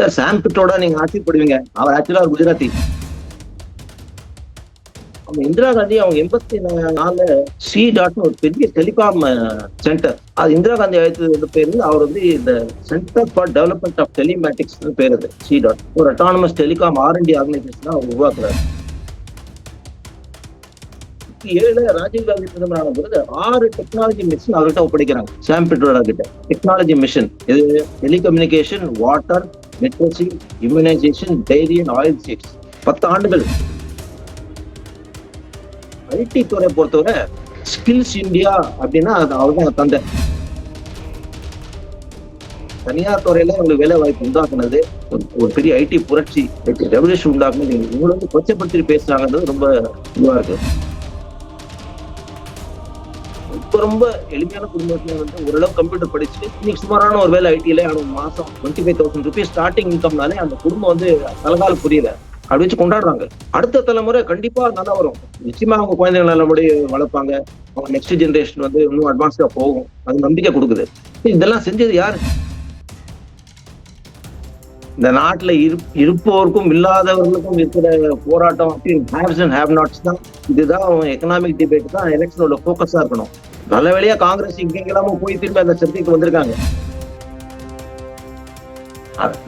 Sir சாம் பிட்டோட நீங்க ஆச்சரியப்படுவீங்க. அவர் ஆக்சுவலா குஜராத்தி. அவங்க இந்திரா காந்தி அவங்க எண்பத்தி நாலுல சி டாட்னு ஒரு பெரிய டெலிகாம் சென்டர் அது இந்திரா காந்தி அழைத்தது பேர் அவர் வந்து இந்த centre for development of telematics பேர் அது சி டாட் ஒரு autonomous telecom R and D organisation அவர் உருவாக்குறாரு. ஏழு ராஜீவ் காந்தி பிரதமர் ஆன ஆறு டெக்னாலஜி மிஷின் அவர்கிட்ட ஒப்படைக்கிறாங்க சாம் பிட்ரோடா கிட்ட. டெக்னாலஜி மிஷின் இது telecommunication water literacy immunisation dairy and oil seeds பத்து ஆண்டுகள். ஐடி துறை பொறுத்தவரை ஸ்கில்ஸ் இந்தியா அப்படின்னா அது அவர் தான் தந்தை. தனியார் துறையில உங்களுக்கு வேலை வாய்ப்பு உண்டாக்குனது ஒரு பெரிய ஐடி புரட்சி ரெவல்யூஷன் உண்டாக்குனது. இவங்க வந்து கொச்சப்படுத்தி பேசுறாங்கன்றது ரொம்ப இதுவா இருக்கு. ரொம்ப ரொம்ப எளிமையான குடும்பத்துல வந்து ஓரளவு கம்ப்யூட்டர் படிச்சு இன்னைக்கு சுமாரான ஒரு வேலை ஐடியில அவன் மாசம் twenty five thousand rupees starting இன்கம்னாலே அந்த குடும்பம் வந்து தலகால புரியல. அப்படி வச்சு கொண்டாடுறாங்க. அடுத்த தலைமுறை கண்டிப்பா நல்லா வரும். நிச்சயமா அவங்க குழந்தைகள் நல்லபடி வளர்ப்பாங்க. அவங்க நெக்ஸ்ட் ஜென்ரேஷன் வந்து இன்னும் அட்வான்ஸ்டா போகும். அது நம்பிக்கை கொடுக்குது. இதெல்லாம் செஞ்சது யாரு? இந்த நாட்டுல இரு இருப்போருக்கும் இல்லாதவர்களுக்கும் இருக்கிற போராட்டம் ஹேவ்ஸ் அண்ட் ஹேவ் நாட்ஸ் தான். இதுதான் எக்கனாமிக் டிபேட் தான். எலெக்ஷனோட ஃபோக்கஸா இருக்கணும். நல்ல வேலையா காங்கிரஸ் இங்கெல்லாம போய் திரும்ப அந்த சர்ச்சைக்கு வந்திருக்காங்க.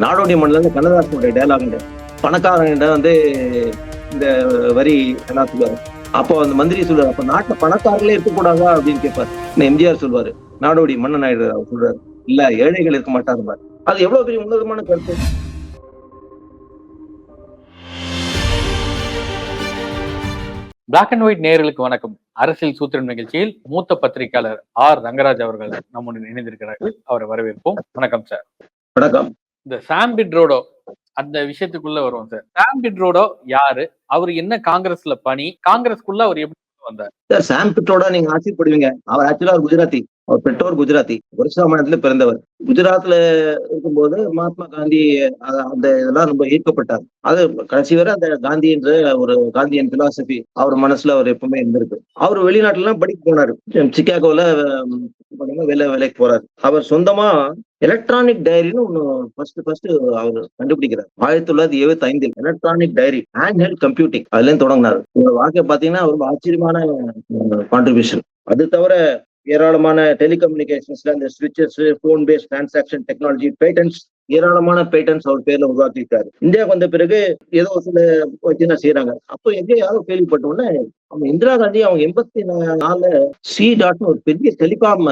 நாடோடி மண்ணில இருந்து கண்ணதாசனுடைய டைலாக் பணக்காரங்கிட்ட வந்து இந்த வரி என்ன சொல்லுவாரு. அப்போ அந்த மந்திரி சொல்றாரு அப்ப நாட்டுல பணக்காரங்களே இருக்கக்கூடாதா அப்படின்னு கேட்பாரு. எம்ஜிஆர் சொல்லுவாரு நாடோடி மன்னன் நாயுடு சொல்றாரு. இல்ல ஏழைகள் இருக்க மாட்டாரு அது எவ்வளவு பெரிய உன்னதமான கருத்து. பிளாக் அண்ட் ஒயிட் நேயர்களுக்கு வணக்கம். அரசியல் சூத்திரம் நிகழ்ச்சியில் மூத்த பத்திரிகையாளர் ஆர் ரங்கராஜ் அவர்கள் நம்முடன் இணைந்திருக்கிறார்கள். அவரை வரவேற்போம். வணக்கம் சார் வணக்கம். இந்த சாம் பிட்ரோடோ அந்த விஷயத்துக்குள்ள வருவோம் சார் சாம் பிட்ரோடோ யாரு? அவர் என்ன காங்கிரஸ்ல பணி? காங்கிரஸ்க்குள்ள அவர் எப்படி வந்தார்? சார் சாம் பிட்டோட நீங்க ஆச்சரியப்படுவீங்க அவர் ஆக்சுவலா குஜராத்தி. அவர் பெற்றோர் குஜராத்தி. ஒரிசா மாநிலத்துல பிறந்தவர். குஜராத்ல இருக்கும்போது மகாத்மா காந்தி அந்த இதெல்லாம் ரொம்ப ஈர்க்கப்பட்டார். அது கடைசி வரை அந்த காந்தி என்ற ஒரு காந்தியன் பிலாசபி அவர் மனசுல அவர் எப்பவுமே இருந்திருக்கு. அவர் வெளிநாட்டுல எல்லாம் படிக்க போனாரு. சிக்காகோல வேலை வேலைக்கு போறாரு. அவர் சொந்தமா எலக்ட்ரானிக் டைரின்னு ஒன்னு ஃபர்ஸ்ட் ஃபர்ஸ்ட் அவர் கண்டுபிடிக்கிறார். ஆயிரத்தி தொள்ளாயிரத்தி எழுபத்தி ஐந்தில் electronic diary hand held computing அதுல தொடங்கினார். உங்க வாழ்க்கை பாத்தீங்கன்னா ரொம்ப ஆச்சரியமான கான்ட்ரிபியூஷன் அது தவிர ஏராளமான டெலிகம்யூனிகேஷன்ஸ்ல அந்த ஸ்விட்சஸ் phone based transaction technology patents ஏராளமான பேட்டன்ஸ் அவர் பேர்ல உருவாக்கியிருக்காரு. இந்தியாவுக்கு வந்த பிறகு ஏதோ சில வச்சுனா செய்யறாங்க அப்போ எங்கே யாரோ கேள்விப்பட்டோம்னா அவங்க இந்திரா காந்தி அவங்க எண்பத்தி நாலு சி டாட்னு ஒரு பெரிய டெலிகாம்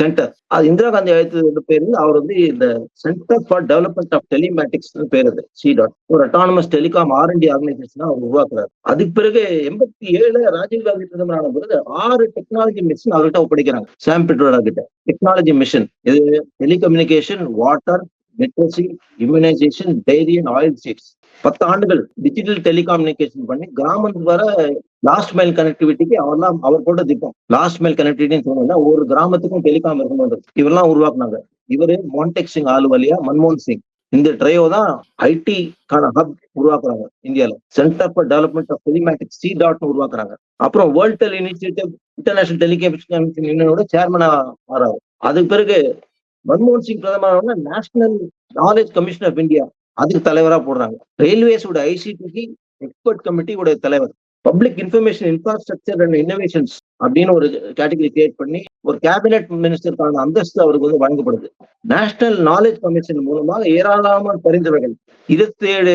சென்டர் அது இந்திரா காந்தி அழைத்தது பேரு அவர் வந்து இந்த centre for development of telematics பேர் அது சி டாட் ஒரு autonomous telecom R D organisation அவர் உருவாக்குறாரு. அதுக்கு பிறகு எண்பத்தி ஏழு ராஜீவ் காந்தி பிரதமர் ஆன பிறகு ஆறு டெக்னாலஜி மிஷின் அவர்கிட்ட ஒப்படைக்கிறாங்க. சாம் பிட்ரோடா கிட்ட. டெக்னாலஜி மிஷின் இது telecommunication water literacy immunisation dairy and oil seeds பத்து ஆண்டுகள் டிஜிட்டல் டெலிகாம்யூனிகேஷன் பண்ணி கிராமத்துக்கு வர லாஸ்ட் மைல் கனெக்டிவிட்டிக்கு அவர்லாம் அவர் போட்ட திட்டம். லாஸ்ட் மைல் கனெக்டிவிட்டின்னு சொன்னா ஒரு கிராமத்துக்கும் டெலிகாம் இருக்கணும் இவரெல்லாம் உருவாக்குனாங்க. இவரு மோன்டெக் சிங் ஆலுவலியா மன்மோகன் சிங். இந்த ட்ரையோ தான் ஐடிக்கான ஹப் உருவாக்குறாங்க இந்தியால. Centre for development of telematic C dot உருவாக்குறாங்க. அப்புறம் world tel initiative international telecommunication யூனியனோட சேர்மனா மாறாரு. அதுக்கு பிறகு மன்மோகன் சிங் பிரதமர் national knowledge commission of India அதுக்கு தலைவரா போடுறாங்க. ரயில்வேஸோட ஐசிடிக்கு எக்ஸ்பர்ட் கமிட்டியோட தலைவர். Public information infrastructure and innovations அப்படின்னு ஒரு கேட்டகரி கிரியேட் பண்ணி ஒரு கேபினெட் மினிஸ்டருக்கான அந்தஸ்து அவருக்கு வந்து வழங்கப்படுது. நேஷனல் நாலேஜ் கமிஷன் மூலமாக ஏராளமான பரிந்துரைகள். இருபத்தி ஏழு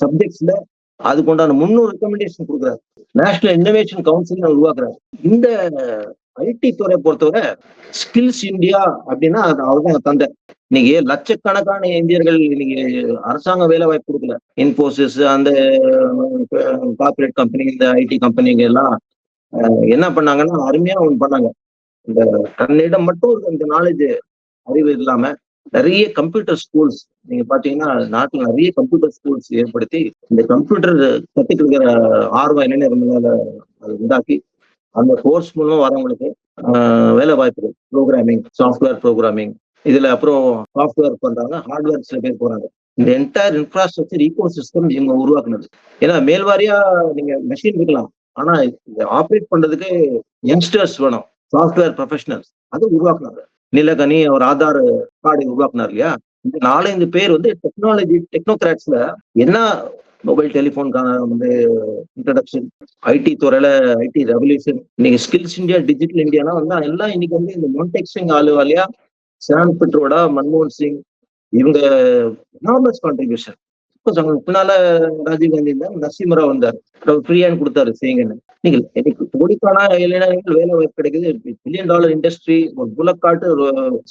சப்ஜெக்ட்ஸ்ல அதுக்கு உண்டான முன்னூறு ரெக்கமெண்டேஷன் கொடுக்குறாரு. நேஷனல் இன்னோவேஷன் கவுன்சில் உருவாக்குறாரு. இந்த ஐடி துறை பொறுத்தவரை ஸ்கில்ஸ் இந்தியா அப்படின்னா அது அவர்தான் தந்தை. இன்னைக்கு லட்சக்கணக்கான இந்தியர்கள் இன்னைக்கு அரசாங்க வேலை வாய்ப்பு கொடுக்கல. இன்போசிஸ் அந்த கார்பரேட் கம்பெனி இந்த ஐடி கம்பெனிங்க எல்லாம் என்ன பண்ணாங்கன்னா அருமையா ஒன்று பண்ணாங்க. இந்த தன்னிடம் மட்டும் இந்த நாலேஜ் அறிவு இல்லாம நிறைய கம்ப்யூட்டர் ஸ்கூல்ஸ் நீங்க பாத்தீங்கன்னா நாட்டுல நிறைய கம்ப்யூட்டர் ஸ்கூல்ஸ் ஏற்படுத்தி இந்த கம்ப்யூட்டர் கத்துக்கிற ஆர்வம் இளைஞர்கள் அதை உண்டாக்கி அந்த கோர்ஸ் மூலம் வரவங்களுக்கு வேலை வாய்ப்புகள் ப்ரோக்ராமிங் சாஃப்ட்வேர் ப்ரோக்ராமிங் இதுல அப்புறம் சாஃப்ட்வேர் பண்றாங்க ஹார்ட்வேர் சில பேர் போறாங்க. இந்த என்டையர் இன்ஃப்ராஸ்ட்ரக்சர் ஈகோ சிஸ்டம் இவங்க உருவாக்குனது. ஏன்னா மேல்வாரியா நீங்க மெஷின் இருக்கலாம் ஆனா ஆப்ரேட் பண்றதுக்கு யங்ஸ்டர்ஸ் வேணும். சாஃப்ட்வேர் ப்ரொஃபஷனல்ஸ் அது உருவாக்குனாரு நிலகனி அவர் ஆதார் கார்டு உருவாக்குனார் இல்லையா? இந்த நாலஞ்சு பேர் வந்து டெக்னாலஜி டெக்னோகிராட்ஸ்ல என்ன மொபைல் டெலிஃபோனுக்கான வந்து இன்ட்ரடக்ஷன் ஐடி துறையில ஐடி ரெவல்யூஷன் இன்னைக்கு ஸ்கில்ஸ் இந்தியா டிஜிட்டல் இந்தியாலாம் வந்து எல்லாம் இன்னைக்கு வந்து இந்த மான்டெக்ஸிங் ஆளு வாலியா சாம் பிட்ரோடா மன்மோகன் சிங் இவங்க எனாமஸ் கான்ட்ரிபியூஷன் பின்னால ராஜீவ் காந்தி இருந்தார் நரசிம்மராவ் வந்தார் ஃப்ரீயான்னு கொடுத்தாரு செய்யுங்கன்னு நீங்கள் எனக்கு கோடிக்கான இளைஞர்கள் வேலை வாய்ப்பு கிடைக்குது. பில்லியன் டாலர் இண்டஸ்ட்ரி ஒரு புலக்காட்டு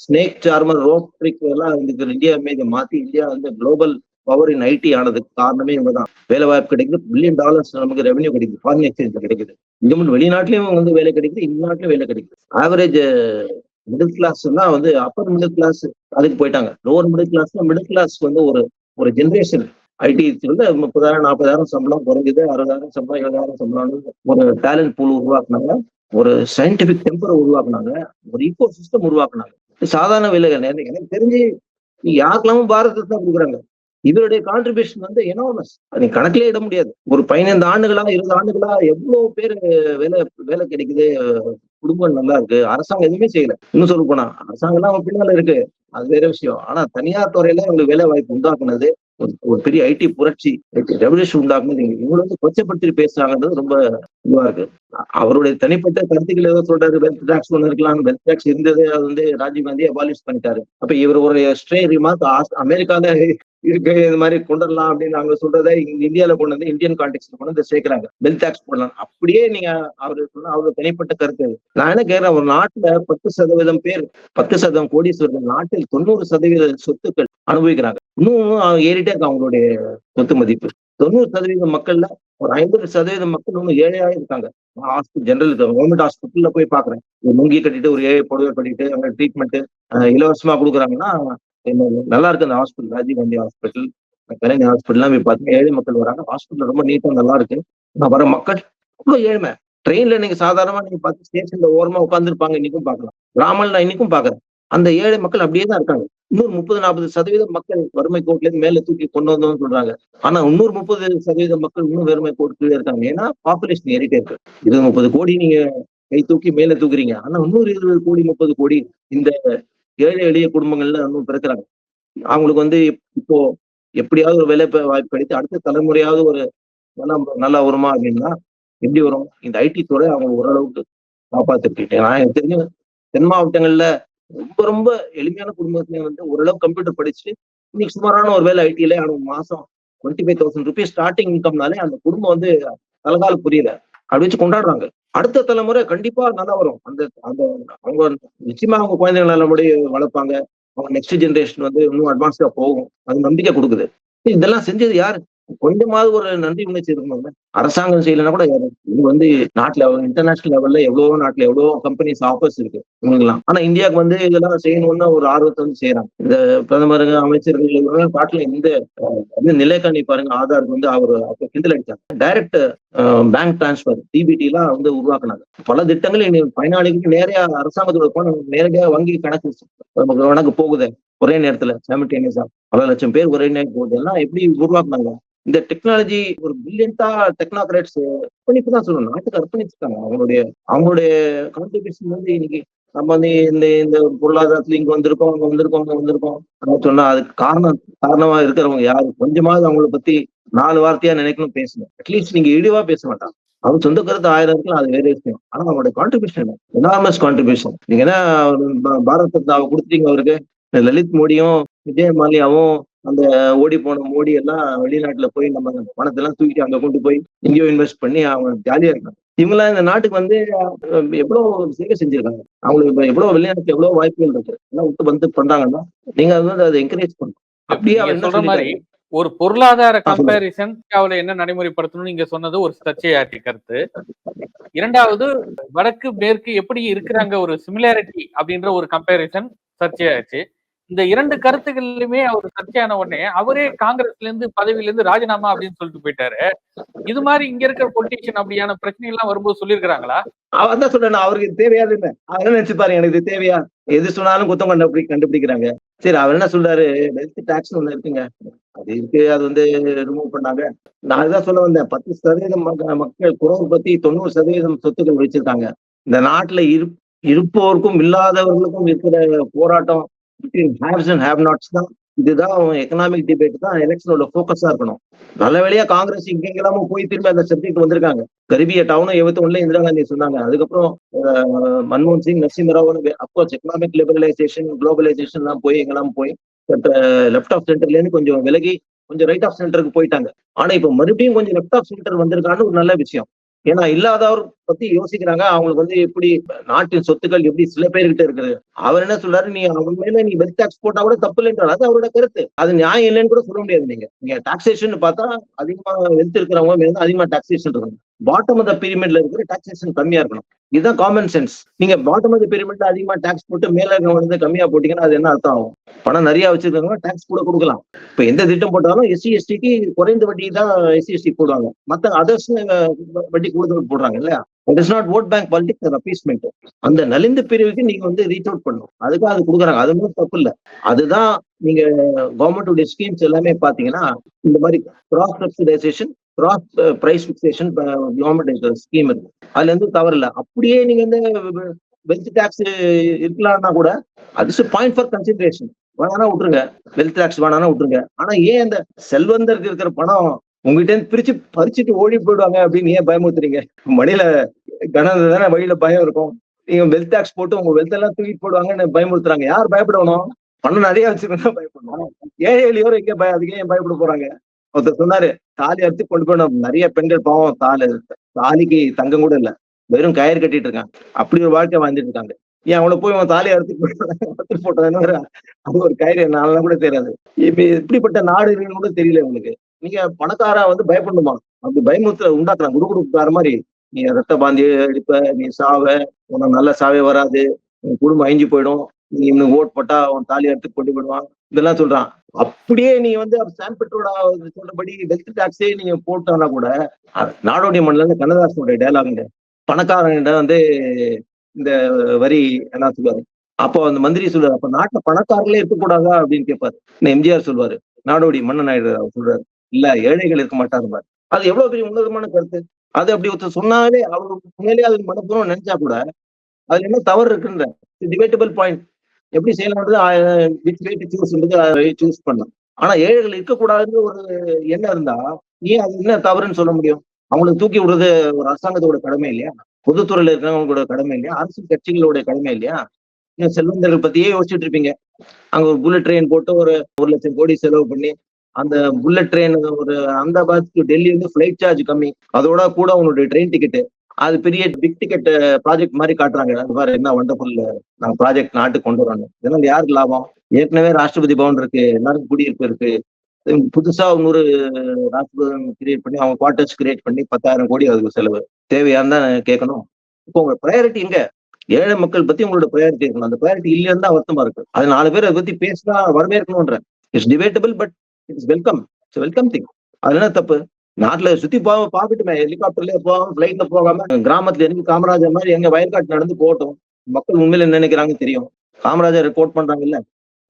ஸ்னேக் சார்மர் ரோப் ட்ரிக் எல்லாம் இந்த இந்தியா மீது மாத்தி இந்தியா வந்து குளோபல் பவர் இன் ஐடி ஆனதுக்கு காரணமே இவங்க தான் வேலை வாய்ப்பு கிடைக்குது பில்லியன் டாலர்ஸ் நமக்கு ரெவன்யூ கிடைக்குது ஃபாரின் எக்ஸ்சேஞ்ச் கிடைக்குது. இங்க முன் வெளிநாட்டிலயும் வந்து வேலை கிடைக்குது இந்த வேலை கிடைக்குது. ஆவரேஜ் மிடில் கிளாஸ் தான் வந்து அப்பர் மிடில் கிளாஸ் அதுக்கு போயிட்டாங்க. Lower middle class middle class வந்து ஒரு ஒரு ஜென்ரேஷன் ஐடி வந்து முப்பதாயிரம் நாற்பதாயிரம் சம்பளம் குறைஞ்சது அறுபதாயிரம் சம்பளம் எழுபதாயிரம் சம்பளம் ஒரு டேலண்ட் பூல் உருவாக்குனாங்க. ஒரு சயின்டிபிக் டெம்பரை உருவாக்குனாங்க. ஒரு ஈகோ சிஸ்டம் உருவாக்குனாங்க சாதாரண விலைகள். எனக்கு தெரிஞ்சு யாருக்கெல்லாமும் பாரதத்தை தான் கொடுக்குறாங்க. இவருடைய கான்ட்ரிபியூஷன் வந்து எனாமஸ் நீ கணக்கிலே இட முடியாது. ஒரு பதினைந்து ஆண்டுகளா இருபது ஆண்டுகளா எவ்வளவு பேர் வேலை வேலை கிடைக்குது? குடும்பம் நல்லா இருக்கு. அரசாங்கம் எதுவுமே செய்யல. இன்னும் சொல்ல போனா அரசாங்கம் எல்லாம் பின்னால இருக்கு. அது வேற விஷயம். ஆனா தனியார் துறையில அவங்களுக்கு வேலை வாய்ப்பு உண்டாக்குனது ஒரு பெரிய ஐடி புரட்சி ரெவல்யூஷன் நீங்க இவ்வளவு வந்து கொச்சப்படுத்தி பேசுறாங்கன்றது ரொம்ப இதுவா இருக்கு. அவருடைய தனிப்பட்ட கருத்துக்கள் ஏதோ சொல்றாரு வெல்த் டாக்ஸ் ஒன்று இருக்கலாம் வெல்த் டாக்ஸ் இருந்ததே அது வந்து ராஜீவ் காந்தி அபாலிஷ் பண்ணிட்டாரு. அப்ப இவர் ஒரு ஸ்ட்ரே ரிமார்க் அமெரிக்கால இருக்கு இது மாதிரி கொண்டு வரலாம் அப்படின்னு நாங்க சொல்றதை இந்தியாவில கொண்டு வந்து இந்தியன் கான்டெக்ட்ல கொண்டு வந்து சேர்க்கிறாங்க. வெல்த் டாக்ஸ் போடலாம். அப்படியே நீங்க அவரு சொன்னா அவரு தனிப்பட்ட கருத்து நான் என்ன கேட்கிறேன் ஒரு நாட்டுல பத்து சதவீதம் பேர் பத்து சதவீதம் கோடீஸ்வரர்கள் நாட்டில் தொண்ணூறு சதவீத சொத்துக்கள் அனுபவிக்கிறாங்க. இன்னும் ஏறிட்டே இருக்கு அவங்களுடைய சொத்து மதிப்பு. தொண்ணூறு சதவீத மக்கள்ல ஒரு ஐம்பது சதவீத மக்கள் இன்னும் ஏழையா இருக்காங்க. ஹாஸ்பிட்டல் ஜெனரல் கவர்மெண்ட் ஹாஸ்பிட்டல்ல போய் பாக்குறேன். ஒரு முங்கி கட்டிட்டு ஒரு ஏழை புடவை கட்டிட்டு அங்க ட்ரீட்மெண்ட் இலவசமா கொடுக்குறாங்கன்னா நல்லா இருக்கு அந்த ஹாஸ்பிட்டல் ராஜீவ் காந்தி ஹாஸ்பிட்டல் கலைஞர் ஹாஸ்பிட்டல்லாம் போய் பார்த்தீங்கன்னா ஏழை மக்கள் வராங்க. ஹாஸ்பிட்டல் ரொம்ப நீட்டா நல்லா இருக்கு. வர மக்கள் அவ்வளோ ஏழ்மை. ட்ரெயின்ல நீங்க சாதாரணமா நீங்க பார்த்து ஸ்டேஷன்ல ஓரமா உட்காந்துருப்பாங்க இன்னைக்கும் பாக்கலாம் கிராமம்ல நான் இன்னைக்கும் பாக்குறேன் அந்த ஏழை மக்கள் அப்படியே தான் இருக்காங்க. இன்னொரு முப்பது நாற்பது சதவீதம் மக்கள் வறுமை கோட்ல இருந்து மேல தூக்கி கொண்டு வந்தோம்னு சொல்றாங்க. ஆனா இன்னொரு முப்பது சதவீத மக்கள் இன்னும் வறுமை கோட்டுக்குள்ளே இருக்காங்க. ஏன்னா பாப்புலேஷன் ஏறிட்டே இருக்கு. இருபது முப்பது கோடி நீங்க கை தூக்கி மேல தூக்குறீங்க. ஆனா இன்னொரு இருபது கோடி முப்பது கோடி இந்த ஏழை எளிய குடும்பங்கள்ல இன்னும் பிறக்கிறாங்க. அவங்களுக்கு வந்து இப்போ எப்படியாவது ஒரு வேலை வாய்ப்பு கிடைத்து அடுத்த தலைமுறையாவது ஒரு நல்லா நல்லா வருமா அப்படின்னா எப்படி வரும்? இந்த ஐடி துறை அவங்க ஓரளவுக்கு காப்பாத்திருக்கேன் நான் எனக்கு தெரிஞ்ச தென் மாவட்டங்கள்ல ரொம்ப ரொம்ப எளிமையான குடும்பத்துல வந்து ஓரளவு கம்ப்யூட்டர் படிச்சு இன்னைக்கு சுமாரான ஒரு வேலை ஐடியில அவங்க மாசம் twenty five thousand rupees starting இன்கம்னாலே அந்த குடும்பம் வந்து தலகால புரியல. அப்படி வச்சு கொண்டாடுறாங்க. அடுத்த தலைமுறை கண்டிப்பா நல்லா வரும். அந்த அந்த அவங்க நிச்சயமா அவங்க குழந்தைகள் நல்லபடி வளர்ப்பாங்க. அவங்க நெக்ஸ்ட் ஜென்ரேஷன் வந்து இன்னும் அட்வான்ஸ்டா போகும். அது நம்பிக்கை கொடுக்குது. இதெல்லாம் செஞ்சது யாரு? கொஞ்சமாவது ஒரு நன்றி உணர்ச்சி இருக்கணும்ல. அரசாங்கம் செய்யலன்னா கூட இது வந்து நாட்டுல இன்டர்நேஷனல் லெவல்ல எவ்வளவோ நாட்டுல எவ்வளவோ கம்பெனிஸ் ஆஃபர்ஸ் இருக்கு இவங்கெல்லாம். ஆனா இந்தியாவுக்கு வந்து இதெல்லாம் செய்யணும்னா ஒரு ஆர்வத்தை வந்து செய்யறாங்க இந்த பிரதமருங்க அமைச்சர்கள் காட்டுல இந்த நிலைக்கண்ணி பாருங்க ஆதாருக்கு வந்து அவர் அப்ப கிண்டல் அடிச்சாங்க. டைரக்ட் பேங்க் டிரான்ஸ்பர் டிபிடி எல்லாம் வந்து உருவாக்குனாங்க. பல திட்டங்கள் பயனாளிகளுக்கு நேரடியா அரசாங்கத்தோட போன நேரடியா வங்கி கணக்கு கணக்கு போகுது. ஒரே நேரத்துல சைமல்டேனியஸா பல லட்சம் பேர் ஒரே நேரம் போகுது. எல்லாம் எப்படி உருவாக்குனாங்க? இந்த டெக்னாலஜி ஒரு பில்லியன்டா டெக்னாக்ரேட்ஸ் அர்ப்பணிப்பு தான் சொல்லணும். நாட்டுக்கு அர்ப்பணிச்சிருக்காங்க. அவங்களுடைய அவங்களுடைய கான்ட்ரிபியூஷன் வந்து இன்னைக்கு நம்ம வந்து இந்த இந்த பொருளாதாரத்துல இங்க வந்திருக்கோம் அங்க வந்திருக்கோம் அங்க வந்திருக்கோம். அப்படின்னு சொன்னா அதுக்கு காரணம் காரணமா இருக்கிறவங்க யாரு? கொஞ்சமாவது அவங்கள பத்தி நாலு வார்த்தையா நினைக்கணும் பேசணும். அட்லீஸ்ட் நீங்க இழிவா பேச மாட்டாங்க. அவங்க சொந்த கருத்து ஆயிரம் இருக்கலாம் அது வேற விஷயம். ஆனா அவங்களோட கான்ட்ரிபியூஷன் எனார்மஸ் கான்ட்ரிபியூஷன் நீங்க என்ன பாரத் ரத்னாவை கொடுத்துட்டீங்க அவருக்கு? லலித் மோடியும் விஜய் மாலியாவும் அந்த ஓடி போன மோடி எல்லாம் வெளிநாட்டுல போய் நம்ம பணத்தை எல்லாம் தூக்கிட்டு அங்க கொண்டு போய் எங்கேயோ இன்வெஸ்ட் பண்ணி அவங்க ஜாலியா இருக்காங்க. இவங்களாம் இந்த நாட்டுக்கு வந்து எவ்வளவு சேவை செஞ்சிருக்காங்க. அவங்களுக்கு எவ்வளவு வெளிநாட்டுல எவ்வளவு வாய்ப்புகள் இருக்கு. எல்லாம் விட்டு வந்து பண்றாங்கன்னா நீங்க அது வந்து அதை என்கரேஜ் பண்ணணும். அப்படியே சொல்ற மாதிரி ஒரு பொருளாதார கம்பேரிசன் இந்தியாவில என்ன நடைமுறைப்படுத்தணும் நீங்க சொன்னது ஒரு சர்ச்சையாற்றி கருத்து. இரண்டாவது வடக்கு மேற்கு எப்படி இருக்கிறாங்க ஒரு சிமிலாரிட்டி அப்படின்ற ஒரு கம்பேரிசன் சர்ச்சையாச்சு. இந்த இரண்டு கருத்துக்களுமே அவர் சர்ச்சையான உடனே அவரே காங்கிரஸ்ல இருந்து பதவியில இருந்து ராஜினாமா அப்படின்னு சொல்லிட்டு போயிட்டாரு. இது மாதிரி இங்க இருக்கிற பொலிட்டீஷியன் அப்படியான பிரச்சனை எல்லாம் வரும்போது சொல்லியிருக்கிறாங்களா? அவர் தான் சொல்றேன் அவருக்கு தேவையாது என்ன அவர் நினைச்சு பாருங்க எனக்கு இது தேவையா? எது சொன்னாலும் குத்தம் கண்டுபிடி கண்டுபிடிக்கிறாங்க. சரி அவர் என்ன சொல்றாரு? வெல்த் டாக்ஸ் ஒண்ணு இருக்குங்க. அது இருக்கு அது வந்து ரிமூவ் பண்ணாங்க. நான் இதான் சொல்ல வந்தேன் பத்து சதவீதம் மக்கள் குறவு பத்தி தொண்ணூறு சதவீதம் சொத்துக்கள் வச்சிருக்காங்க. இந்த நாட்டுல இரு இருப்போருக்கும் இல்லாதவர்களுக்கும் இருக்கிற போராட்டம் ஹேவ்ஸ் அண்ட் ஹேவ் நாட்ஸ் தான். இதுதான் எக்கனாமிக் டிபேட் தான். எலெக்ஷனோட ஃபோக்கஸா இருக்கணும். நல்ல வேலையா காங்கிரஸ் இங்கெங்கெல்லாம போய் திரும்பி அந்த சப்ஜெக்ட் வந்திருக்காங்க. கருவிய டவுனும் எழுபத்தி ஒண்ணுல இந்திரா காந்தி சொன்னாங்க. அதுக்கப்புறம் மன்மோகன் Singh Narasimha Rao of course economic liberalisation globalisation எல்லாம் போய் எங்கெல்லாம் போய் லெஃப்ட் ஆஃப் சென்டர்ல இருந்து கொஞ்சம் விலகி கொஞ்சம் ரைட் ஆஃப் சென்டருக்கு போயிட்டாங்க. ஆனா இப்ப மறுபடியும் கொஞ்சம் லெஃப்ட் ஆஃப் சென்டர் வந்திருக்கான்னு ஒரு நல்ல விஷயம். ஏன்னா இல்லாதவர் பத்தி யோசிக்கிறாங்க. அவங்களுக்கு வந்து எப்படி நாட்டின் சொத்துக்கள் எப்படி சில பேர்கிட்ட இருக்குது? அவர் என்ன சொல்றாரு? நீ அவங்க மேல நீ வெல்த் டாக்ஸ் போட்டா கூட தப்பு இல்லைன்றாரு. அது அவரோட கருத்து. அது நியாயம் இல்லைன்னு கூட சொல்ல முடியாது நீங்க. நீங்க டாக்ஸேஷன் பார்த்தா அதிகமா வெல்த் இருக்கிறவங்க மேல அதிகமா டாக்ஸேஷன் இருக்கும். பாட்டம் ஆஃப் த பிரிமிட்ல இருக்கிற டாக்ஸேஷன் கம்மியா இருக்கணும். இதுதான் காமன் சென்ஸ் நீங்க பாட்டம் ஆஃப் த பிரிமிட்ல அதிகமா டாக்ஸ் போட்டு மேல இருக்கிறவங்க வந்து கம்மியா போட்டீங்கன்னா அது என்ன அர்த்தம் ஆகும்? பணம் நிறைய வச்சிருக்கவங்க டாக்ஸ் கூட கொடுக்கலாம். இப்ப எந்த திட்டம் போட்டாலும் எஸ்சி எஸ்டிக்கு குறைந்த வட்டி தான் எஸ்சி எஸ்டி போடுவாங்க. மத்த அதர்ஸ் வட்டி கூடுதல் போடுறாங்க இல்லையா? It is not vote bank politics appeasement அந்த நலிந்த பிரிவுக்கு நீங்க வந்து ரீச் அவுட் பண்ணணும். அதுக்கு அது கொடுக்குறாங்க. அது ஒன்றும் தப்பு இல்ல. அதுதான் நீங்க கவர்மெண்ட்டுடைய ஸ்கீம்ஸ் எல்லாமே பாத்தீங்கன்னா இந்த மாதிரி cross subsidisation cross price fixation government scheme இருக்கு அதுல இருந்து தவறு இல்ல அப்படியே நீங்க வந்து வெல்த் டேக்ஸ் இருக்கலாம்னா கூட அது பாயிண்ட் ஃபார் கன்சிடரேஷன் வேணானா விட்டுருங்க. வெல்த் டேக்ஸ் வேணானா விட்டுருங்க. ஆனா ஏன் அந்த செல்வந்தருக்கு இருக்கிற பணம் உங்ககிட்ட இருந்து பிரிச்சு பறிச்சுட்டு ஓடி போயிடுவாங்க அப்படின்னு ஏன் பயமுறுத்துறீங்க? மணியில கனது தானே வழியில பயம் இருக்கும். நீங்க வெல்த் டேக்ஸ் போட்டு உங்க வெல்த் எல்லாம் தூக்கிட்டு போடுவாங்கன்னு பயமுறுத்துறாங்க. யார் பயப்படணும் பணம் நிறைய வச்சிருந்தா பயப்படணும். ஏழை எளியோர் எங்க பய அதுக்கே ஏன் பயப்பட போறாங்க? ஒருத்தர் சொன்னாரு தாலி அறுத்து கொண்டு போயிடும் நிறைய பெண்கள் பாவம் தாலி தாலிக்கு தங்கம் கூட இல்ல. வெறும் கயிறு கட்டிட்டு இருக்காங்க. அப்படி ஒரு வாழ்க்கை வாழ்ந்துட்டு இருக்காங்க. ஏன் அவளை போய் அவன் தாலி அறுத்து அறுத்து போட்டதுன்னு அது ஒரு கயிறு என்னால கூட தெரியாது. இப்ப இப்படிப்பட்ட நாடு கூட தெரியல உங்களுக்கு நீங்க பணக்காரா வந்து பயப்படணுமா? அப்படி பயமுறுத்த உண்டாக்குறாங்க. குடுகுடுக்கார மாதிரி. நீ ரத்த பாந்தி அடிப்ப நீ சாவ உனக்கு நல்ல சாவே வராது. உன் குடும்பம் அழிஞ்சு போயிடும். நீ இன்னும் ஓட் போட்டா அவன் தாலி எடுத்து கொண்டு போயிடுவான். இதெல்லாம் சொல்றான். அப்படியே நீ வந்து சாம் பெட்ரோடா சொல்றபடி வெல்த் டாக்ஸே நீங்க போட்டோம்னா கூட நாடோடி நாடோடிய மண்டல கண்ணதாசனுடைய டைலாகுங்க பணக்காரங்கிட்ட வந்து இந்த வரி என்ன சொல்லுவாரு? அப்போ அந்த மந்திரி சொல்லுவாரு அப்ப நாட்டுல பணக்காரர்களே இருக்கக்கூடாதா? அப்படின்னு கேட்பாரு இந்த எம்ஜிஆர் சொல்லுவாரு நாடோடி மன்னன் நாயுடு அவர் சொல்றாரு இல்ல ஏழைகள் இருக்க மாட்டாரு அது எவ்வளவு பெரிய உன்னதமான கருத்து. அது அப்படி ஒருத்தர் சொன்னாலே அவர் உண்மையிலேயே அது மனப்பூர்வம் நினைச்சா கூட அதுல என்ன தவறு இருக்குன்ற டிபேட்டபிள் பாயிண்ட் எப்படி செய்யலாம்ன்றது வித் வே டு சூஸ்ன்றது சூஸ் பண்ணலாம். ஆனா ஏழைகள் இருக்கக்கூடாதுன்னு ஒரு எண்ணம் இருந்தா ஏன் அது என்ன தவறுன்னு சொல்ல முடியும்? அவங்களுக்கு தூக்கி விடுறது ஒரு அரசாங்கத்தோட கடமை இல்லையா? பொதுத்துறையில இருக்கிறவங்களோட கடமை இல்லையா? அரசியல் கட்சிகளோட கடமை இல்லையா? நீங்க செல்வந்தர்கள் பத்தியே யோசிச்சுட்டு இருப்பீங்க. அங்க ஒரு புல்லட் ட்ரெயின் போட்டு ஒரு ஒரு லட்சம் கோடி செலவு பண்ணி அந்த புல்லட் ட்ரெயின் ஒரு அகமதாபாத் டெல்லி வந்து ஃபிளைட் சார்ஜ் கம்மி. அதோட கூட உங்களுடைய ட்ரெயின் டிக்கெட் அது பெரிய பிக் டிக்கெட் ப்ராஜெக்ட் மாதிரி காட்டுறாங்க. அது மாதிரி என்ன வண்டர்ஃபுல் நாங்கள் ப்ராஜெக்ட் நாட்டுக்கு கொண்டு வரணும் இதனால யாருக்கு லாபம்? ஏற்கனவே ராஷ்டிரபதி பவன் இருக்கு எல்லாருக்கும் குடியிருப்பு இருக்கு. புதுசா இன்னொரு ராஷ்டிரபதி கிரியேட் பண்ணி அவங்க குவார்டர்ஸ் கிரியேட் பண்ணி பத்தாயிரம் கோடி அதுக்கு செலவு. தேவையான்னு தான் கேட்கணும் இப்போ உங்க ப்ரையாரிட்டி எங்க? ஏழை மக்கள் பத்தி உங்களோட ப்ரையாரிட்டி இருக்கணும். அந்த ப்ரையாரிட்டி இல்லைன்னு தான் வருத்தமா இருக்கு. அது நாலு பேர் அதை பத்தி பேசினா வரவேற்கணும்ன்ற. It's debatable but it's welcome it's welcome thing அது என்ன தப்பு? நாட்டுல சுத்தி போக பாக்கட்டுமே. ஹெலிகாப்டர்ல போகாம பிளைட்ல போகாம கிராமத்துல இருந்து காமராஜர் மாதிரி எங்க வயற்காட்டு நடந்து போட்டோம் மக்கள் உண்மையில என்ன நினைக்கிறாங்க தெரியும். காமராஜர் கோட் பண்றாங்க இல்ல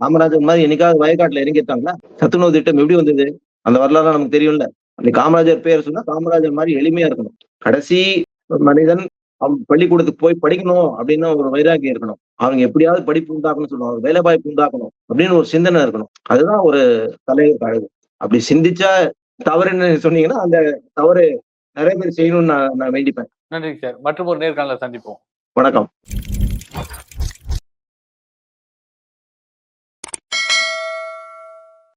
காமராஜர் மாதிரி என்னைக்காவது வயக்காட்டுல இறங்கிட்டாங்களா சத்துணவு திட்டம் எப்படி வந்தது? அந்த வரலாறு நமக்கு தெரியும்ல. அந்த காமராஜர் பேர் சொன்னா காமராஜர் மாதிரி எளிமையா இருக்கணும். கடைசி மனிதன் அவன் பள்ளிக்கூடத்துக்கு போய் படிக்கணும் அப்படின்னு ஒரு வைராக்கியம் இருக்கணும். அவங்க எப்படியாவது படிப்பு உண்டாக்கணும்னு சொல்லுவாங்க வேலை வாய்ப்பு உண்டாக்கணும் அப்படின்னு ஒரு சிந்தனை இருக்கணும். அதுதான் ஒரு தலைவர் அழகு. அப்படி சிந்திச்சா தவறுன்னு சொன்னீங்கன்னா அந்த தவறு நிறைய பேர் செய்யணும்னு நான் நான் வேண்டிப்பேன். நன்றி சார். மற்றும் ஒரு நேர்காணல சந்திப்போம். வணக்கம்.